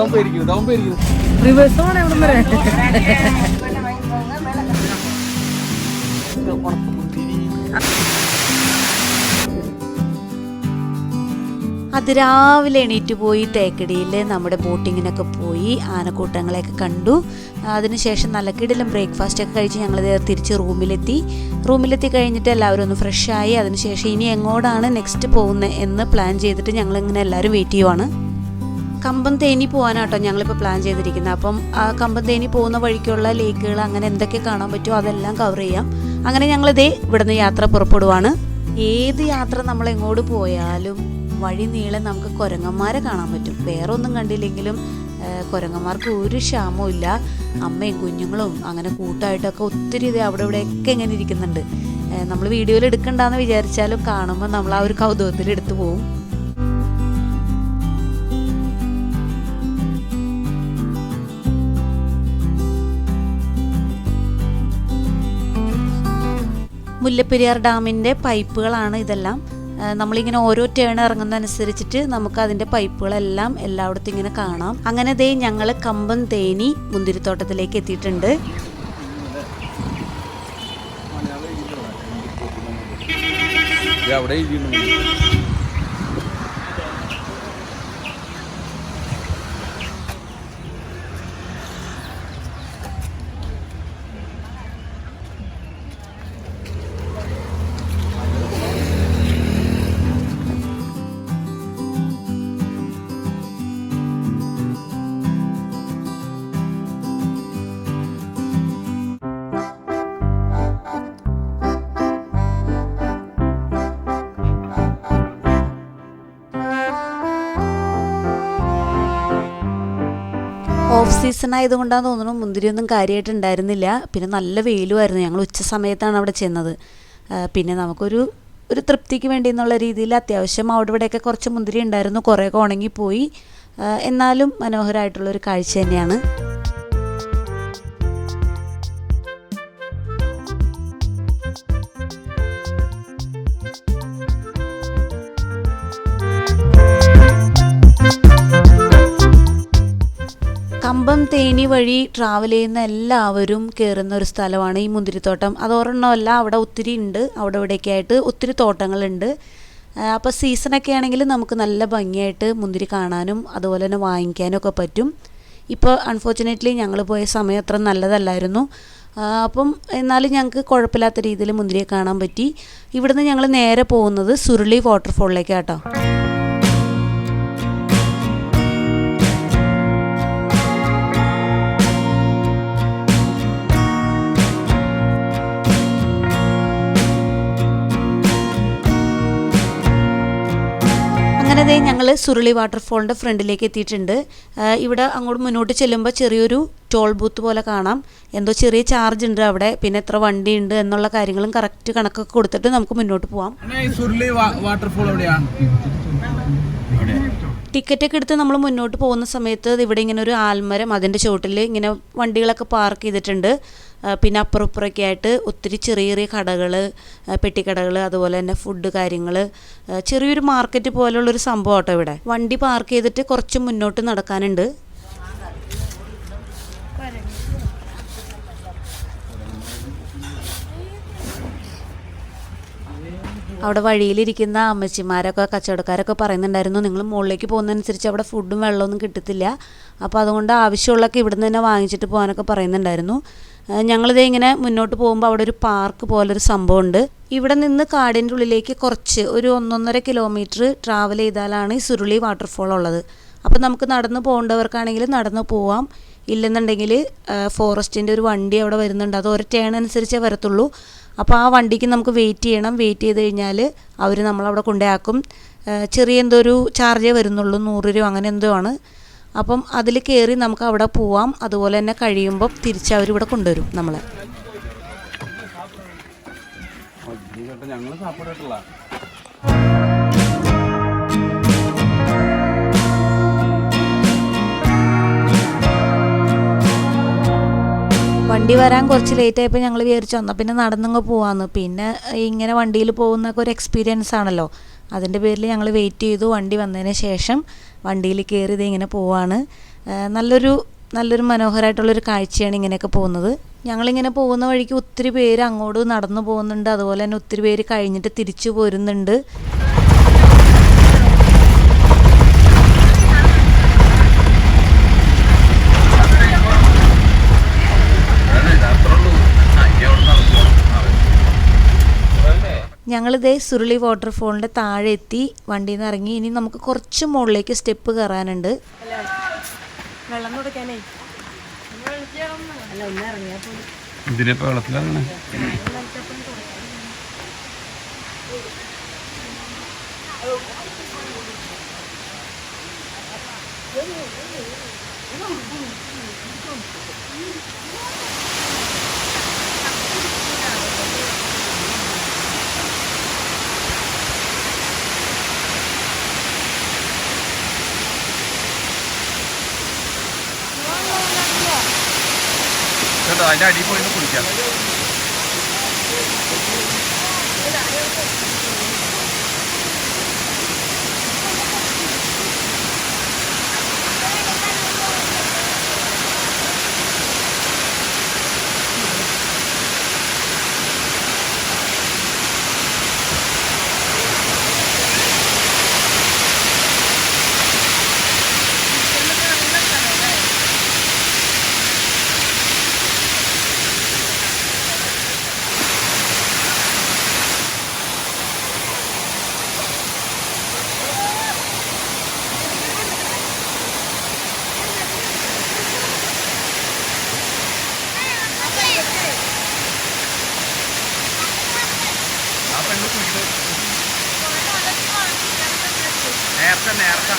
ഇതാവും രാവിലെ എണീറ്റ് പോയി തേക്കടിയിൽ നമ്മുടെ ബോട്ടിങ്ങിനൊക്കെ പോയി ആനക്കൂട്ടങ്ങളെയൊക്കെ കണ്ടു. അതിനുശേഷം നല്ല കിടിലും ബ്രേക്ക്ഫാസ്റ്റ് ഒക്കെ കഴിച്ച് ഞങ്ങൾ തിരിച്ച് റൂമിലെത്തി. റൂമിലെത്തി കഴിഞ്ഞിട്ട് എല്ലാവരും ഒന്ന് ഫ്രഷായി. അതിനുശേഷം ഇനി എങ്ങോട്ടാണ് നെക്സ്റ്റ് പോകുന്നത് എന്ന് പ്ലാൻ ചെയ്തിട്ട് ഞങ്ങളിങ്ങനെ എല്ലാവരും വെയിറ്റ് ചെയ്യുവാണ്. കമ്പം തേനി പോകാനാട്ടോ ഞങ്ങളിപ്പോൾ പ്ലാൻ ചെയ്തിരിക്കുന്നത്. അപ്പം ആ കമ്പം തേനി പോകുന്ന വഴിക്കുള്ള ലേക്കുകൾ അങ്ങനെ എന്തൊക്കെ കാണാൻ പറ്റുമോ അതെല്ലാം കവർ ചെയ്യാം. അങ്ങനെ ഞങ്ങളിതേ ഇവിടുന്ന് യാത്ര പുറപ്പെടുവാണ്. ഏത് യാത്ര നമ്മൾ എങ്ങോട്ട് പോയാലും വഴി നീളെ നമുക്ക് കുരങ്ങന്മാരെ കാണാൻ പറ്റും. വേറെ ഒന്നും കണ്ടില്ലെങ്കിലും കുരങ്ങന്മാർക്ക് ഒരു ക്ഷാമവും ഇല്ല. അമ്മയും കുഞ്ഞുങ്ങളും അങ്ങനെ കൂട്ടായിട്ടൊക്കെ ഒത്തിരി ഇത് അവിടെ ഇവിടെയൊക്കെ ഇങ്ങനെ ഇരിക്കുന്നുണ്ട്. നമ്മൾ വീഡിയോയിൽ എടുക്കണ്ടെന്ന് വിചാരിച്ചാലും കാണുമ്പോൾ നമ്മൾ ആ ഒരു കൗതുകത്തിൽ എടുത്തു പോകും മുല്ലപ്പെരിയാർ ഡാമിന്റെ പൈപ്പുകളാണ് ഇതെല്ലാം. നമ്മളിങ്ങനെ ഓരോ ടേൺ ഇറങ്ങുന്നതനുസരിച്ചിട്ട് നമുക്ക് അതിന്റെ പൈപ്പുകളെല്ലാം എല്ലായിടത്തും ഇങ്ങനെ കാണാം. അങ്ങനെ ദേ ഞങ്ങൾ കമ്പം തേനി മുന്തിരിത്തോട്ടത്തിലേക്ക് എത്തിയിട്ടുണ്ട്. അവിടെ ഓഫ് സീസൺ ആയതുകൊണ്ടാന്ന് തോന്നുന്നു മുന്തിരിയൊന്നും കാര്യമായിട്ട് ഉണ്ടായിരുന്നില്ല പിന്നെ നല്ല വെയിലുമായിരുന്നു. ഞങ്ങൾ ഉച്ച സമയത്താണ് അവിടെ ചെന്നത്. പിന്നെ നമുക്കൊരു ഒരു തൃപ്തിക്ക് വേണ്ടി എന്നുള്ള രീതിയിൽ അത്യാവശ്യം അവിടെ ഇവിടെയൊക്കെ കുറച്ച് മുന്തിരി ഉണ്ടായിരുന്നു. കുറേയൊക്കെ ഉണങ്ങിപ്പോയി. എന്നാലും മനോഹരമായിട്ടുള്ളൊരു കാഴ്ച തന്നെയാണ്. കമ്പം തേനി വഴി ട്രാവൽ ചെയ്യുന്ന എല്ലാവരും കയറുന്ന ഒരു സ്ഥലമാണ് ഈ മുന്തിരിത്തോട്ടം. അത് ഒരെണ്ണമല്ല അവിടെ ഒത്തിരി ഉണ്ട്. അവിടെ ഇവിടെയൊക്കെ ആയിട്ട് ഒത്തിരി തോട്ടങ്ങളുണ്ട്. അപ്പോൾ സീസണൊക്കെ ആണെങ്കിൽ നമുക്ക് നല്ല ഭംഗിയായിട്ട് മുന്തിരി കാണാനും അതുപോലെ തന്നെ വാങ്ങിക്കാനും ഒക്കെ പറ്റും. ഇപ്പോൾ അൺഫോർച്ചുനേറ്റ്ലി ഞങ്ങൾ പോയ സമയം അത്ര നല്ലതല്ലായിരുന്നു. അപ്പം എന്നാലും ഞങ്ങൾക്ക് കുഴപ്പമില്ലാത്ത രീതിയിൽ മുന്തിരിയെ കാണാൻ പറ്റി. ഇവിടുന്ന് ഞങ്ങൾ നേരെ പോകുന്നത് സുരുളി വാട്ടർഫോളിലേക്കാട്ടോ അങ്ങനെ ഞങ്ങൾ സുരുളി വാട്ടർഫോളിന്റെ ഫ്രണ്ടിലേക്ക് എത്തിയിട്ടുണ്ട്. ഇവിടെ അങ്ങോട്ട് മുന്നോട്ട് ചെല്ലുമ്പോൾ ചെറിയൊരു ടോൾ ബൂത്ത് പോലെ കാണാം. എന്തോ ചെറിയ ചാർജ് ഉണ്ട് അവിടെ. പിന്നെ എത്ര വണ്ടി ഉണ്ട് എന്നുള്ള കാര്യങ്ങളും കറക്റ്റ് കണക്കൊക്കെ കൊടുത്തിട്ട് നമുക്ക് മുന്നോട്ട് പോവാം. ടിക്കറ്റ് ഒക്കെ എടുത്ത് നമ്മൾ മുന്നോട്ട് പോകുന്ന സമയത്ത് ഇവിടെ ഇങ്ങനെ ഒരു ആൽമരം അതിന്റെ ചുവട്ടിൽ ഇങ്ങനെ വണ്ടികളൊക്കെ പാർക്ക് ചെയ്തിട്ടുണ്ട്. പിന്നെ അപ്പുറപ്പുറൊക്കെ ആയിട്ട് ഒത്തിരി ചെറിയ ചെറിയ കടകൾ പെട്ടിക്കടകൾ അതുപോലെ തന്നെ ഫുഡ് കാര്യങ്ങൾ ചെറിയൊരു മാർക്കറ്റ് പോലുള്ളൊരു സംഭവം കേട്ടോ ഇവിടെ. വണ്ടി പാർക്ക് ചെയ്തിട്ട് കുറച്ച് മുന്നോട്ട് നടക്കാനുണ്ട്. അവിടെ വഴിയിലിരിക്കുന്ന അമ്മച്ചിമാരൊക്കെ കച്ചവടക്കാരൊക്കെ പറയുന്നുണ്ടായിരുന്നു നിങ്ങൾ മുകളിലേക്ക് പോകുന്നതനുസരിച്ച് അവിടെ ഫുഡും വെള്ളമൊന്നും കിട്ടത്തില്ല. അപ്പോൾ അതുകൊണ്ട് ആവശ്യമുള്ളൊക്കെ ഇവിടുന്ന് തന്നെ വാങ്ങിച്ചിട്ട് പോകാനൊക്കെ പറയുന്നുണ്ടായിരുന്നു. ഞങ്ങളിതേ ഇങ്ങനെ മുന്നോട്ട് പോകുമ്പോൾ അവിടെ ഒരു പാർക്ക് പോലൊരു സംഭവമുണ്ട്. ഇവിടെ നിന്ന് കാടിന്റെ ഉള്ളിലേക്ക് കുറച്ച് ഒരു ഒന്നൊന്നര കിലോമീറ്റർ ട്രാവൽ ചെയ്താലാണ് ഈ സുരുളി വാട്ടർഫോൾ ഉള്ളത്. അപ്പോൾ നമുക്ക് നടന്ന് പോകേണ്ടവർക്കാണെങ്കിൽ നടന്ന് പോവാം. ഇല്ലെന്നുണ്ടെങ്കിൽ ഫോറസ്റ്റിന്റെ ഒരു വണ്ടി അവിടെ വരുന്നുണ്ട്. അത് ഒരു ടേൺ അനുസരിച്ചേ വരത്തുള്ളൂ. അപ്പോൾ ആ വണ്ടിക്ക് നമുക്ക് വെയിറ്റ് ചെയ്യണം. വെയിറ്റ് ചെയ്ത് കഴിഞ്ഞാൽ അവർ നമ്മളവിടെ കൊണ്ടുപോയാക്കും ചെറിയ എന്തോ ഒരു ചാർജേ വരുന്നുള്ളൂ. നൂറ് രൂപ അങ്ങനെ എന്തോ ആണ്. അപ്പം അതിൽ കയറി നമുക്ക് അവിടെ പോവാം. അതുപോലെ തന്നെ കഴിയുമ്പം തിരിച്ച് അവരിവിടെ കൊണ്ടുവരും നമ്മളെ. വണ്ടി വരാൻ കുറച്ച് ലേറ്റ് ആയപ്പോൾ ഞങ്ങൾ വിചാരിച്ചു എന്നാൽ പിന്നെ നടന്നങ്ങ് പോവാന്ന്. പിന്നെ ഇങ്ങനെ വണ്ടിയിൽ പോകുന്നൊക്കെ ഒരു എക്സ്പീരിയൻസ് ആണല്ലോ. അതിന്റെ പേരിൽ ഞങ്ങൾ വെയിറ്റ് ചെയ്തു. വണ്ടി വന്നതിന് ശേഷം വണ്ടിയിൽ കയറി ഇങ്ങനെ പോവാണ്. നല്ലൊരു നല്ലൊരു മനോഹരമായിട്ടുള്ളൊരു കാഴ്ചയാണ് ഇങ്ങനെയൊക്കെ പോകുന്നത്. ഞങ്ങളിങ്ങനെ പോകുന്ന വഴിക്ക് ഒത്തിരി പേര് അങ്ങോട്ട് നടന്നു പോകുന്നുണ്ട്. അതുപോലെ തന്നെ ഒത്തിരി പേര് കഴിഞ്ഞിട്ട് തിരിച്ചു പോരുന്നുണ്ട് ഞങ്ങളിതേ സുരുളി വാട്ടർഫോളിന്റെ താഴെ എത്തി വണ്ടിയിൽ നിന്ന് ഇറങ്ങി. ഇനി നമുക്ക് കുറച്ച് മുകളിലേക്ക് സ്റ്റെപ്പ് കയറാനുണ്ട്. വെള്ളം കൊടുക്കാനേ. ഇതിനിപ്പോ വെള്ളത്തിലാണ് അതിന്റെ അടിയിൽ പോയി കുളിക്കാം. നേരത്തെ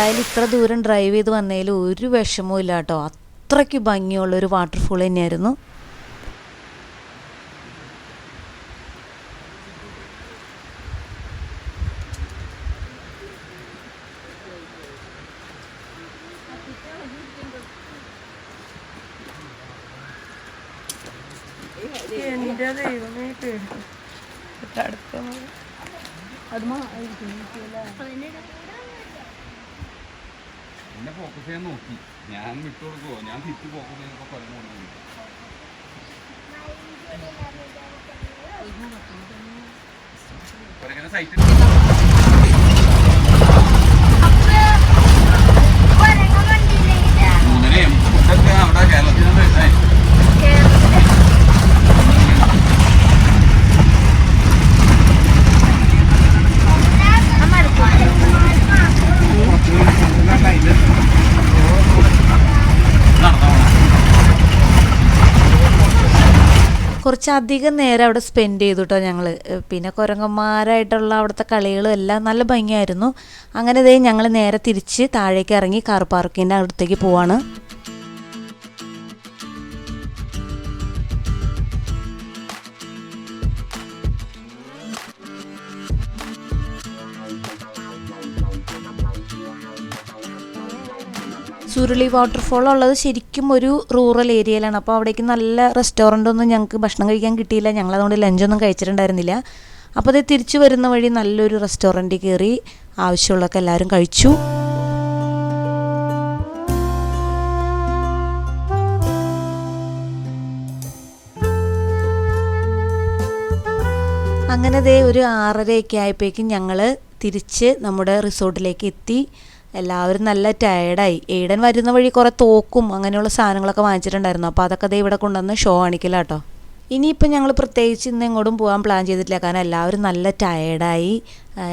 എന്തായാലും ഇത്ര ദൂരം ഡ്രൈവ് ചെയ്ത് വന്നതിൽ ഒരു വിഷമവും ഇല്ല കേട്ടോ. അത്രയ്ക്ക് ഭംഗിയുള്ള ഒരു വാട്ടർഫോൾ തന്നെയായിരുന്നു. ദൈവമേ അടുത്ത അത് എന്നെ ഫോക്കസ് ചെയ്യാൻ നോക്കി. ഞാൻ വിട്ടു കൊടുക്കുമോ ഞാൻ തിരിച്ച് ഫോക്കസ് പറഞ്ഞു കൊല്ലം കൊണ്ടു സൈറ്റ് മൂന്നരയും ഫുഡൊക്കെ അവിടെ കേരളത്തിൽ നിന്ന് കഴിച്ചായി നടന്നോ കുറച്ചധികം നേരം അവിടെ സ്പെൻഡ് ചെയ്തു കേട്ടോ ഞങ്ങൾ പിന്നെ കുരങ്ങന്മാരായിട്ടുള്ള അവിടുത്തെ കളികളും എല്ലാം നല്ല ഭംഗിയായിരുന്നു. അങ്ങനെ ഇതേ ഞങ്ങൾ നേരെ തിരിച്ച് താഴേക്ക് ഇറങ്ങി കാർ പാർക്കിന്റെ അടുത്തേക്ക് പോവാണ്. സുരുളി വാട്ടർഫോൾ ഉള്ളത് ശരിക്കും ഒരു റൂറൽ ഏരിയയിലാണ് അപ്പോൾ അവിടേക്ക് നല്ല റെസ്റ്റോറന്റ് ഒന്നും ഞങ്ങൾക്ക് ഭക്ഷണം കഴിക്കാൻ കിട്ടിയില്ല. ഞങ്ങൾ അതുകൊണ്ട് ലഞ്ചൊന്നും കഴിച്ചിട്ടുണ്ടായിരുന്നില്ല. അപ്പോൾ അത് തിരിച്ചു വരുന്ന വഴി നല്ലൊരു റെസ്റ്റോറന്റിൽ കയറി ആവശ്യമുള്ളതൊക്കെ എല്ലാവരും കഴിച്ചു. അങ്ങനെ ദേ ഒരു ആറരയൊക്കെ ആയപ്പോഴേക്കും ഞങ്ങൾ തിരിച്ച് നമ്മുടെ റിസോർട്ടിലേക്ക് എത്തി. എല്ലാവരും നല്ല ടയർഡായി എയ്ഡൻ വരുന്ന വഴി കുറേ തോക്കും അങ്ങനെയുള്ള സാധനങ്ങളൊക്കെ വാങ്ങിച്ചിട്ടുണ്ടായിരുന്നു. അപ്പോൾ അതൊക്കെ ദേ ഇവിടെ കൊണ്ടുവന്ന് ഷോ കാണിക്കില്ല കേട്ടോ ഇനിയിപ്പോൾ ഞങ്ങൾ പ്രത്യേകിച്ച് ഇന്ന് എങ്ങോട്ടും പോകാൻ പ്ലാൻ ചെയ്തിട്ടില്ല. കാരണം എല്ലാവരും നല്ല ടയർഡായി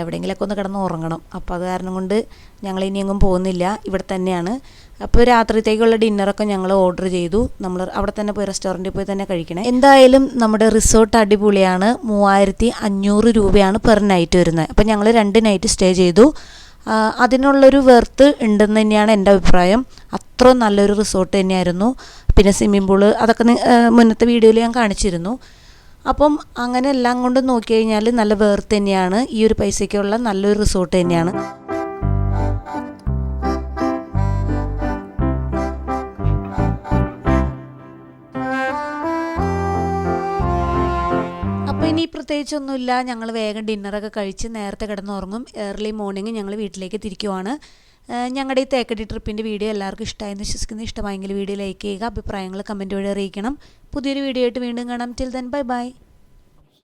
എവിടെയെങ്കിലുമൊക്കെ ഒന്ന് കിടന്ന് ഉറങ്ങണം. അപ്പോൾ അത് കാരണം കൊണ്ട് ഞങ്ങൾ ഇനി പോകുന്നില്ല. ഇവിടെ തന്നെയാണ്. അപ്പോൾ രാത്രിത്തേക്കുള്ള ഡിന്നറൊക്കെ ഞങ്ങൾ ഓർഡർ ചെയ്തു. നമ്മൾ അവിടെ തന്നെ പോയി റെസ്റ്റോറന്റിൽ പോയി തന്നെ കഴിക്കണേ. എന്തായാലും നമ്മുടെ റിസോർട്ട് അടിപൊളിയാണ്. മൂവായിരത്തി അഞ്ഞൂറ് രൂപയാണ് പെർ നൈറ്റ് വരുന്നത്. അപ്പോൾ ഞങ്ങൾ രണ്ട് നൈറ്റ് സ്റ്റേ ചെയ്തു. അതിനുള്ളൊരു വെർത്ത് ഉണ്ടെന്ന് തന്നെയാണ് എന്റെ അഭിപ്രായം. അത്ര നല്ലൊരു റിസോർട്ട് തന്നെയായിരുന്നു. പിന്നെ സ്വിമ്മിംഗ് പൂൾ അതൊക്കെ മുന്നത്തെ വീഡിയോയിൽ ഞാൻ കാണിച്ചിരുന്നു. അപ്പം അങ്ങനെ എല്ലാം കൊണ്ട് നോക്കി കഴിഞ്ഞാൽ നല്ല വേർത്ത് തന്നെയാണ്. ഈ ഒരു പൈസയ്ക്കുള്ള നല്ലൊരു റിസോർട്ട് തന്നെയാണ്. പ്രത്യേകിച്ചൊന്നുമില്ല. ഞങ്ങൾ വേഗം ഡിന്നറൊക്കെ കഴിച്ച് നേരത്തെ കിടന്നുറങ്ങും. ഏർലി മോർണിംഗ് ഞങ്ങൾ വീട്ടിലേക്ക് തിരിക്കുവാണ്. ഞങ്ങളുടെ ഈ തേക്കടി ട്രിപ്പിന്റെ വീഡിയോ എല്ലാവർക്കും ഇഷ്ടമായെന്ന് വിശ്വസിക്കുന്ന. ഇഷ്ടമായെങ്കിൽ വീഡിയോ ലൈക്ക് ചെയ്യുക അഭിപ്രായങ്ങൾ കമന്റ് വഴി അറിയിക്കണം. പുതിയൊരു വീഡിയോ ആയിട്ട് വീണ്ടും കാണാം. Till then bye bye